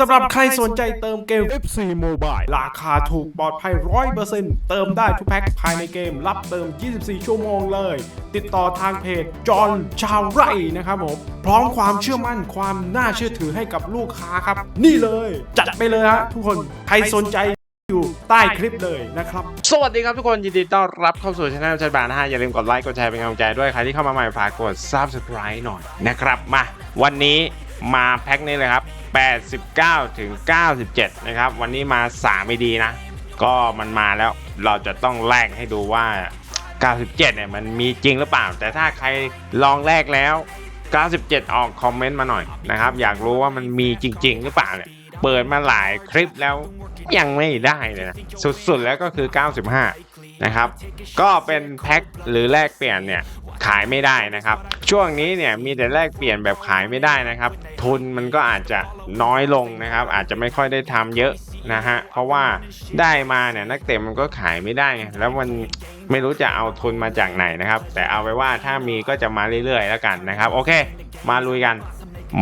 สำหรับใครสนใจเติมเกม FC Mobile ราคาถูกปลอดภัย 100%เติมได้ทุกแพ็คภายในเกม รับเติม 24 ชั่วโมงเลย ติดต่อทางเพจจอห์นชาวไร่นะครับผม พร้อมความเชื่อมั่นความน่าเชื่อถือให้กับลูกค้าครับ นี่เลย จัดไปเลยฮะทุกคนใครสนใจอยู่ใต้คลิปเลยนะครับ สวัสดีครับทุกคน ยินดีต้อนรับเข้าสู่ช anel ชัยบานนะฮะ อย่าลืมกดไลค์ กดแชร์เป็นกำลังใจด้วย ใครที่เข้ามาใหม่ฝากกด subscribe หน่อยนะครับ มา วันนี้มาแพ็คนี้เลยครับ 89 ถึง 97 นะครับ วันนี้มา3ไม่ดีนะ ก็มันมาแล้วเราจะต้องแลกให้ดูว่า 97 เนี่ยมันมีจริงหรือเปล่า แต่ถ้าใครลองแลกแล้ว 97 ออกคอมเมนต์มาหน่อยนะครับ อยากรู้ว่ามันมีจริง ๆ หรือเปล่าเนี่ยเปิดมาหลายคลิปแล้วยังไม่ได้เลยนะ สุดๆแล้วก็คือ 95 นะครับ ก็เป็นแพ็คหรือแลกเปลี่ยนเนี่ยขายไม่ได้นะครับ ช่วงนี้เนี่ยมีแต่แลกเปลี่ยนแบบขายไม่ได้นะครับ ทุนมันก็อาจจะน้อยลงนะครับ อาจจะไม่ค่อยได้ทำเยอะนะฮะเพราะว่าได้มาเนี่ยนักเตะมันก็ขายไม่ได้ไงแล้วมันไม่รู้จะเอาทุนมาจากไหนนะครับ แต่เอาไว้ว่าถ้ามีก็จะมาเรื่อยๆ แล้วกันนะครับ โอเค มาลุยกัน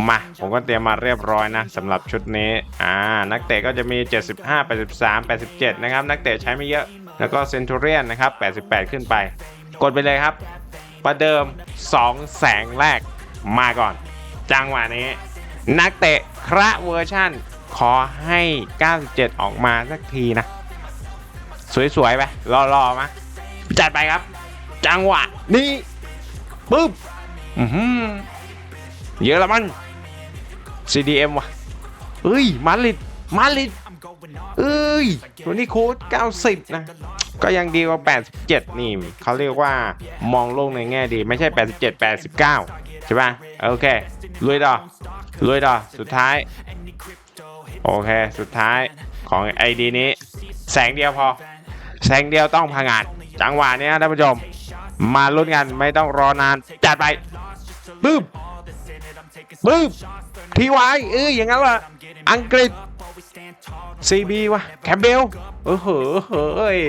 มาผมก็เตรียมมาเรียบร้อยนะสำหรับชุดนี้อ่านักเตะก็จะมี 75 83 87 นะครับ นักเตะใช้ไม่เยอะ แล้วก็เซนตูเรียนนะครับ 88 ขึ้นไป กดไปเลยครับ ประเดิม 2 แสงแรกมาก่อน จังหวะนี้ นักเตะคระเวอร์ชั่น ขอให้ 97 ออกมาสักทีนะ สวยๆไปรอๆมาจัดไปครับ จังหวะนี้ปึ๊บอือหือเยอรมัน CDM ว่ะเอ้ยมาริดมาริด เอ้ยตัวนี้โค้ด90 นะ ก็ยังดีกว่า 87 นี่เขาเรียกว่ามองโลกในแง่ดี ไม่ใช่ 87 89 ใช่ป่ะ โอเคลุยต่อลุยต่อสุดท้าย โอเค สุดท้ายของ ID นี้ แสงเดียวพอ แสงเดียวต้องพังงาดจังหวะนี้ท่านผู้ชม มาลุ้นกันไม่ต้องรอนาน จัดไปบึ้มบึ้มทีวายเอ้ยอย่างนั้นว่ะอังกฤษ CB วะแคมเบลเออเหอเฮ้ย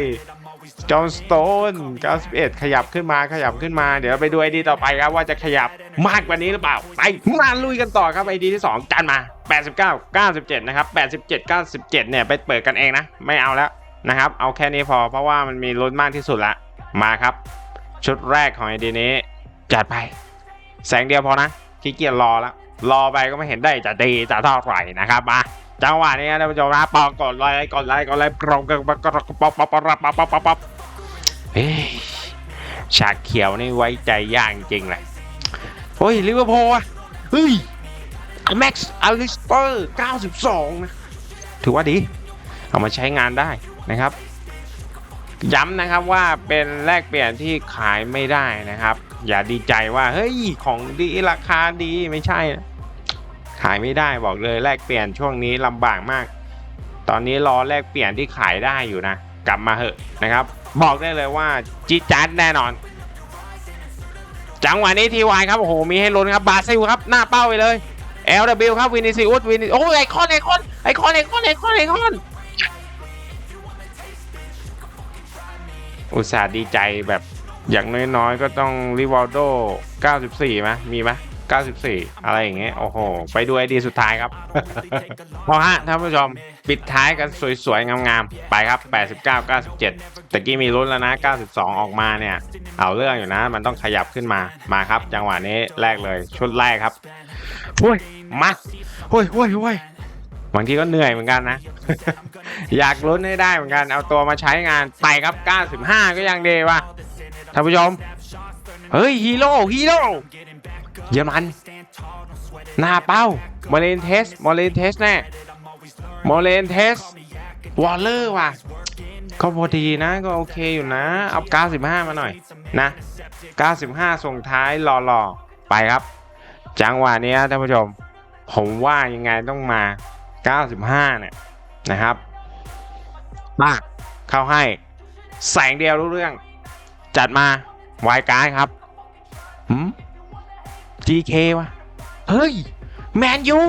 จอห์นสโตน91 ขยับขึ้นมาขยับขึ้นมา เดี๋ยวไปดูไอดีต่อไปครับว่าจะขยับมากกว่านี้หรือเปล่า ไปมาลุยกันต่อครับไอดีที่ 2 จันมา 89 97 นะครับ 87 97 เนี่ย ไปเปิดกันเองนะ ไม่เอาแล้วนะครับ เอาแค่นี้พอเพราะว่ามันมีลุ้นมากที่สุดละ มาครับ ชุดแรกของไอดีนี้ จัดไป แสงเดียวพอนะขี้เกียจรอแล้วรอไปก็ไม่เห็นได้จะดีจะเท่าไหร่นะครับมา จังหวะนี้ท่านผู้ชมนะปอกกดไลค์กดไลค์กดไลค์ปรองกันปอกปอกปอกปอกปอกปอกปอกปอกเฮ้ยชาเขียวนี่ไว้ใจยากจริงเลยโอ้ยลิเวอร์พูลอะเฮ้ยแม็กซ์อลิสเตอร์92นะถือว่าดี เอามาใช้งานได้นะครับ ย้ำนะครับว่าเป็นแลกเปลี่ยนที่ขายไม่ได้นะครับ อย่าดีใจว่า เฮ้ย ของดีราคาดีไม่ใช่นะายไม่ได้บอกเลยแลกเปลี่ยนช่วงนี้ลำบากมาก ตอนนี้รอแลกเปลี่ยนที่ขายได้อยู่นะ กลับมาเหอะนะครับ บอกได้เลยว่าจีจัดแน่นอน จังหวะนี้ทีวายครับโอ้โหมีให้ลุ้นครับบาซิลครับหน้าเป้าไปเลย LW ครับวินิซิอุสวินิโอ้ยไอคอนไอคอนไอคอนไอคอนไอคอนไอคอนอุตส่าห์ดีใจแบบอย่างน้อยๆ ก็ต้องริว a ลโด 94ไหมมีไหม 94 อะไรอย่างเงี้ย โอ้โห ไปดูไอดีสุดท้ายครับ พอฮะท่านผู้ชม ปิดท้ายกันสวยๆ งามๆ ไปครับ 89 97 ตะกี้มีลุ้นแล้วนะ 92 ออกมาเนี่ย เอาเรื่องอยู่นะ มันต้องขยับขึ้นมา มาครับ จังหวะนี้แรกเลย ชุดแรกครับหุ้ย มาหุ้ยหุ้ยหุ้ยบางทีก็เหนื่อยเหมือนกันนะ อยากลุ้นให้ได้เหมือนกัน เอาตัวมาใช้งานไปครับ 95 ก็ยังดีว่ะท่านผู้ชม เฮ้ยฮีโร่ฮีโร่ เยอรมันหน้าเป้าโมเลนเทสโมเลนเทสแน่โมเลนเทสวอลเลอร์ว่ะ ก็พอดีนะ ก็โอเคอยู่นะ เอา 95 มาหน่อยนะ 95 ส่งท้ายรอๆ ไปครับ จังหวะนี้ท่านผู้ชม ผมว่ายังไงต้องมา 95 เนี่ยนะครับมาเข้าให้ แสงเดียวรู้เรื่อง จัดมา วายการครับ GK วะเฮ้ย แมนยู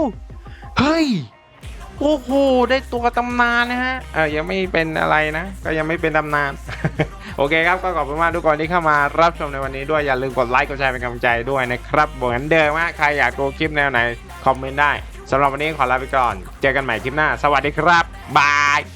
เฮ้ย โอ้โห ได้ตัวตำนานนะฮะ เออยังไม่เป็นอะไรนะ ก็ยังไม่เป็นตำนาน โอเคครับ ก็ขอบคุณมากทุกคนที่เข้ามารับชมในวันนี้ด้วยอย่าลืมกดไลค์ กดแชร์เป็นกำลังใจด้วยนะครับเหมือนเดิมว่าใครอยากดูคลิปแนวไหน คอมเมนต์ได้สำหรับวันนี้ขอลาไปก่อน เจอกันใหม่คลิปหน้า สวัสดีครับ บาย